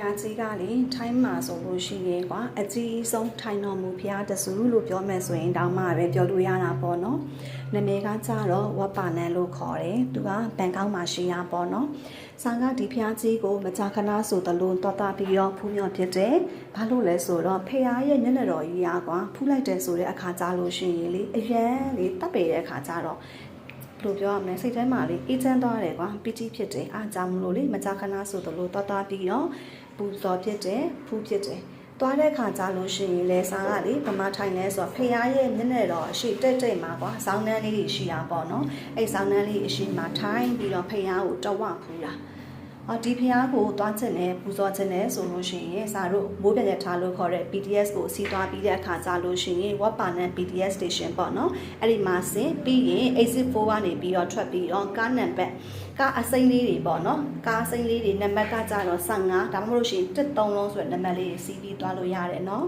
ရာကြီးကလေထိုင်းမှာဆိုလို့ရှိရင်ကွာအကြီးဆုံးထိုင်တော်မူဖျားတဆူလို့ပြောမယ်ဆိုရင်တောင်းမှပဲပြောလို့ရတာပေါ့နော်နာမည်ကကြတော့ဝက်ပါနန်လို့ခေါ်တယ်သူကဘန်ကောက်မှာရှိရပေါ့နော်ဆာကဒီဖျားကြီးကိုမကြာခဏဆိုတလို့တော်တာပြီးတော့ဖူးမြော်ဖြစ်တယ်ဘာလို့လဲဆိုတော့ဖျားရဲ့မျက်နှာတော်ကြီးရကွာဖူးလိုက်တယ်ဆိုတဲ့အခါကြလို့ရှိရင်လေအရန်လေတပ်ပေတဲ့အခါကြတော့ ဘယ်လိုပြောရမလဲစိတ်ထဲမှာလေအေးချမ်းသွားတယ်ကွာပီတိဖြစ်တယ်အားကြောင့်မလို့လေမကြာခဏဆိုသလိုတော်တော်ပြီးတော့ပူဇော်ဖြစ်တယ်ဖူးဖြစ်တယ်သွားတဲ့ခါကြလို့ရှိရင်လေစားကလေဗမာထိုင်လဲဆိုတော့ဖះရဲ့မျက်နှာတော်အရှိတက်တက်မှာကွာစောင်းနှန်းလေးတွေရှိတာပေါ့နော်အဲ့စောင်းနှန်းလေးအရှိမှာထိုင်ပြီးတော့ဖះကိုတဝဖူးတာ အော်ဒီဖះကိုသွားချင်တယ်ပူဇော်ချင်တယ်ဆိုလို့ရှိရင်စာတို့မိုးပြည့်ထားလို့ခေါ်တဲ့ BTS ကိုစီးသွားပြီးတဲ့အခါကြလို့ရှိရင် Wat Panan BTS station ပေါ့နော်အဲ့ဒီမှာဆင်ပြီးရင် exit 4ကနေပြီးတော့ထွက်ပြီးတော့ကားနံပါတ်ကားအစိမ်းလေးတွေပေါ့နော်ကားအစိမ်းလေးတွေနံပါတ်ကကြတော့15ဒါမှမဟုတ်လို့ရှိရင်13လုံးဆိုတဲ့နံပါတ်လေးတွေစီးပြီးသွားလို့ရတယ်နော်